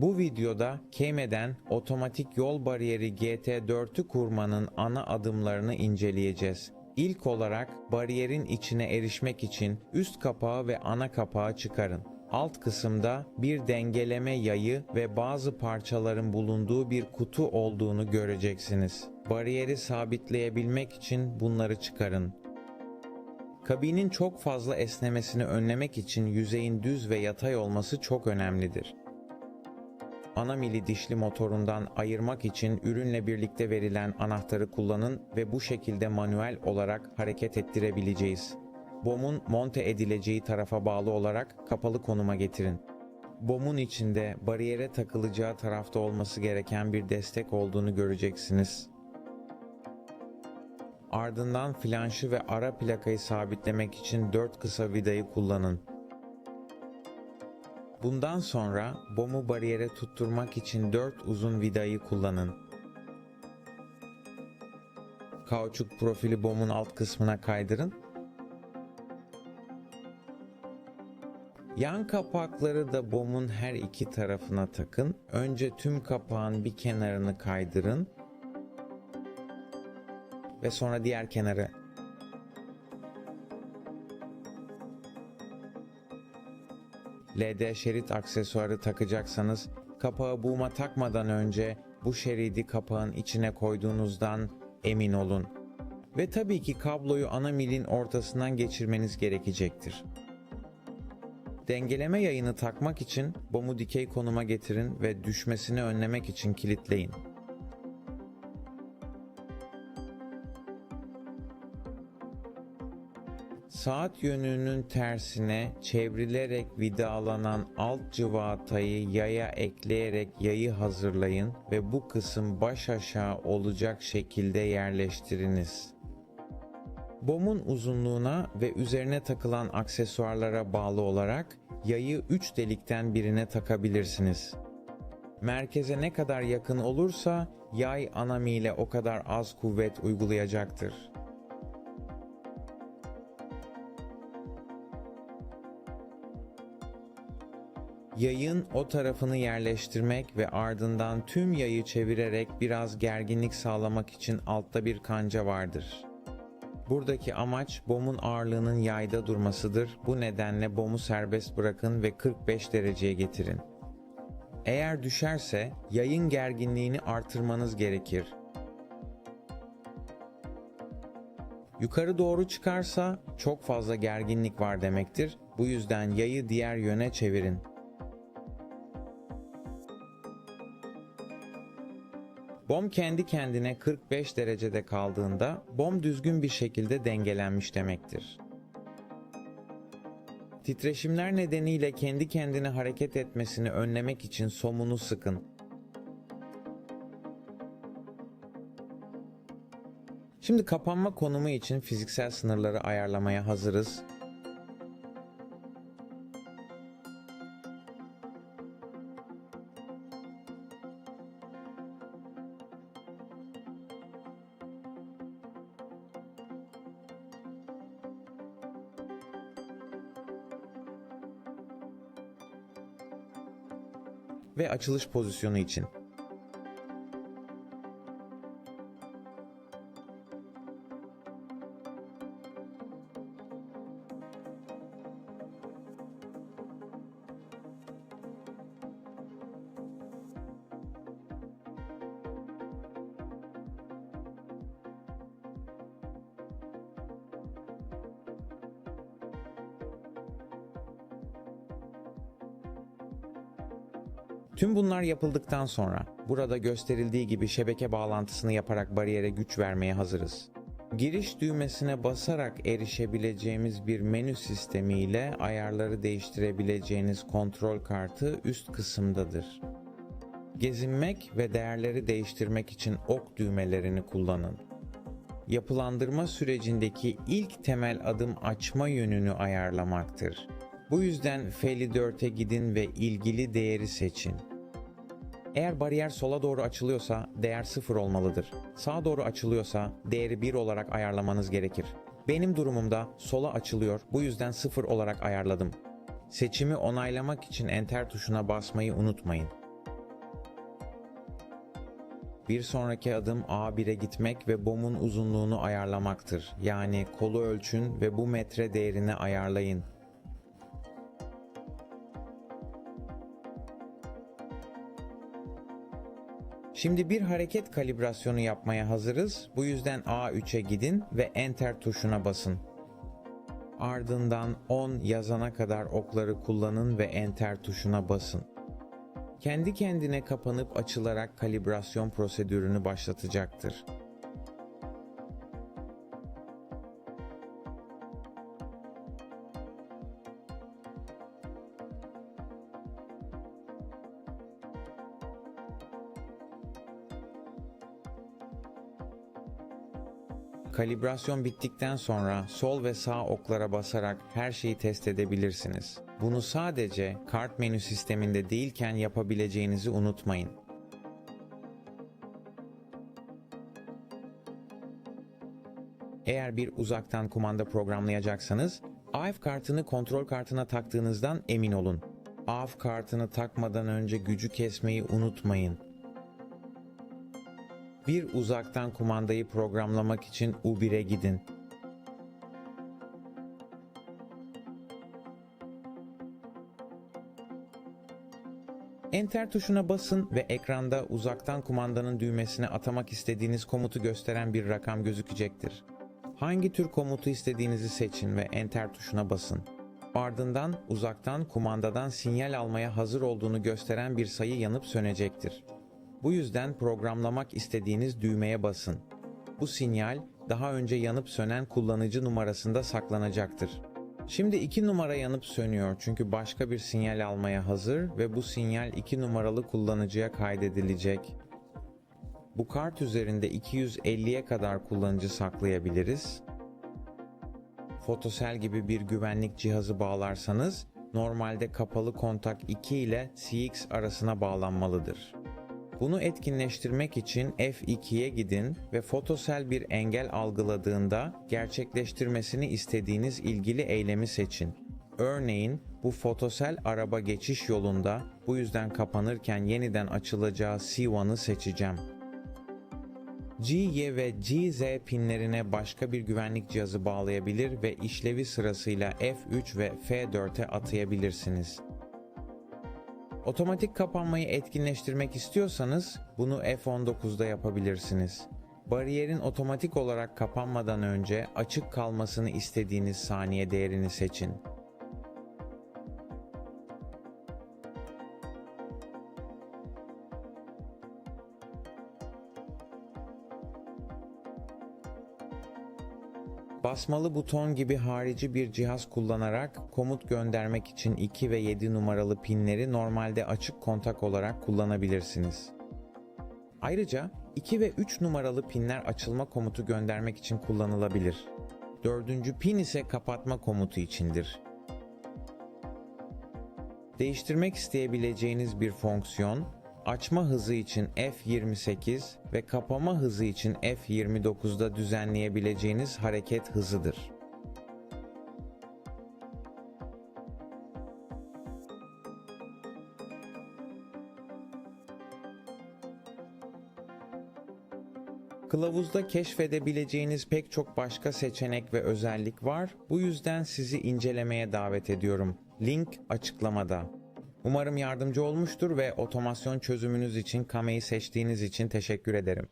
Bu videoda Keyme'den otomatik yol bariyeri GT4'ü kurmanın ana adımlarını inceleyeceğiz. İlk olarak bariyerin içine erişmek için üst kapağı ve ana kapağı çıkarın. Alt kısımda bir dengeleme yayı ve bazı parçaların bulunduğu bir kutu olduğunu göreceksiniz. Bariyeri sabitleyebilmek için bunları çıkarın. Kabinin çok fazla esnemesini önlemek için yüzeyin düz ve yatay olması çok önemlidir. Ana mili dişli motorundan ayırmak için ürünle birlikte verilen anahtarı kullanın ve bu şekilde manuel olarak hareket ettirebileceğiz. BOM'un monte edileceği tarafa bağlı olarak kapalı konuma getirin. BOM'un içinde bariyere takılacağı tarafta olması gereken bir destek olduğunu göreceksiniz. Ardından flanşı ve ara plakayı sabitlemek için 4 kısa vidayı kullanın. Bundan sonra bomu bariyere tutturmak için 4 uzun vidayı kullanın. Kauçuk profili bomun alt kısmına kaydırın. Yan kapakları da bomun her iki tarafına takın. Önce tüm kapağın bir kenarını kaydırın ve sonra diğer kenarı. LD şerit aksesuarı takacaksanız kapağı buğuma takmadan önce bu şeridi kapağın içine koyduğunuzdan emin olun. Ve tabii ki kabloyu ana milin ortasından geçirmeniz gerekecektir. Dengeleme yayını takmak için bomu dikey konuma getirin ve düşmesini önlemek için kilitleyin. Saat yönünün tersine çevrilerek vidalanan alt cıvatayı yaya ekleyerek yayı hazırlayın ve bu kısım baş aşağı olacak şekilde yerleştiriniz. Bomun uzunluğuna ve üzerine takılan aksesuarlara bağlı olarak yayı 3 delikten birine takabilirsiniz. Merkeze ne kadar yakın olursa yay anami ile o kadar az kuvvet uygulayacaktır. Yayın o tarafını yerleştirmek ve ardından tüm yayı çevirerek biraz gerginlik sağlamak için altta bir kanca vardır. Buradaki amaç bomun ağırlığının yayda durmasıdır. Bu nedenle bomu serbest bırakın ve 45 dereceye getirin. Eğer düşerse yayın gerginliğini artırmanız gerekir. Yukarı doğru çıkarsa çok fazla gerginlik var demektir. Bu yüzden yayı diğer yöne çevirin. Bom kendi kendine 45 derecede kaldığında bom düzgün bir şekilde dengelenmiş demektir. Titreşimler nedeniyle kendi kendine hareket etmesini önlemek için somunu sıkın. Şimdi kapanma konumu için fiziksel sınırları ayarlamaya hazırız. Ve açılış pozisyonu için. Tüm bunlar yapıldıktan sonra burada gösterildiği gibi şebeke bağlantısını yaparak bariyere güç vermeye hazırız. Giriş düğmesine basarak erişebileceğimiz bir menü sistemiyle ayarları değiştirebileceğiniz kontrol kartı üst kısımdadır. Gezinmek ve değerleri değiştirmek için ok düğmelerini kullanın. Yapılandırma sürecindeki ilk temel adım açma yönünü ayarlamaktır. Bu yüzden Failure gidin ve ilgili değeri seçin. Eğer bariyer sola doğru açılıyorsa değer 0 olmalıdır. Sağa doğru açılıyorsa değeri 1 olarak ayarlamanız gerekir. Benim durumumda sola açılıyor bu yüzden 0 olarak ayarladım. Seçimi onaylamak için enter tuşuna basmayı unutmayın. Bir sonraki adım A1'e gitmek ve bomun uzunluğunu ayarlamaktır. Yani kolu ölçün ve bu metre değerini ayarlayın. Şimdi bir hareket kalibrasyonu yapmaya hazırız. Bu yüzden A3'e gidin ve Enter tuşuna basın. Ardından 10 yazana kadar okları kullanın ve Enter tuşuna basın. Kendi kendine kapanıp açılarak kalibrasyon prosedürünü başlatacaktır. Kalibrasyon bittikten sonra sol ve sağ oklara basarak her şeyi test edebilirsiniz. Bunu sadece kart menü sisteminde değilken yapabileceğinizi unutmayın. Eğer bir uzaktan kumanda programlayacaksanız, AF kartını kontrol kartına taktığınızdan emin olun. AF kartını takmadan önce gücü kesmeyi unutmayın. Bir uzaktan kumandayı programlamak için U1'e gidin. Enter tuşuna basın ve ekranda uzaktan kumandanın düğmesine atamak istediğiniz komutu gösteren bir rakam gözükecektir. Hangi tür komutu istediğinizi seçin ve Enter tuşuna basın. Ardından uzaktan kumandadan sinyal almaya hazır olduğunu gösteren bir sayı yanıp sönecektir. Bu yüzden programlamak istediğiniz düğmeye basın. Bu sinyal daha önce yanıp sönen kullanıcı numarasında saklanacaktır. Şimdi iki numara yanıp sönüyor çünkü başka bir sinyal almaya hazır ve bu sinyal iki numaralı kullanıcıya kaydedilecek. Bu kart üzerinde 250'ye kadar kullanıcı saklayabiliriz. Fotosel gibi bir güvenlik cihazı bağlarsanız normalde kapalı kontak 2 ile CX arasına bağlanmalıdır. Bunu etkinleştirmek için F2'ye gidin ve fotosel bir engel algıladığında gerçekleştirmesini istediğiniz ilgili eylemi seçin. Örneğin bu fotosel araba geçiş yolunda bu yüzden kapanırken yeniden açılacağı C1'ı seçeceğim. G, Y ve GZ pinlerine başka bir güvenlik cihazı bağlayabilir ve işlevi sırasıyla F3 ve F4'e atayabilirsiniz. Otomatik kapanmayı etkinleştirmek istiyorsanız bunu F19'da yapabilirsiniz. Bariyerin otomatik olarak kapanmadan önce açık kalmasını istediğiniz saniye değerini seçin. Basmalı buton gibi harici bir cihaz kullanarak komut göndermek için 2 ve 7 numaralı pinleri normalde açık kontak olarak kullanabilirsiniz. Ayrıca 2 ve 3 numaralı pinler açılma komutu göndermek için kullanılabilir. Dördüncü pin ise kapatma komutu içindir. Değiştirmek isteyebileceğiniz bir fonksiyon, açma hızı için F28 ve kapama hızı için F29'da düzenleyebileceğiniz hareket hızıdır. Kılavuzda keşfedebileceğiniz pek çok başka seçenek ve özellik var. Bu yüzden sizi incelemeye davet ediyorum. Link açıklamada. Umarım yardımcı olmuştur ve otomasyon çözümünüz için Kame'yi seçtiğiniz için teşekkür ederim.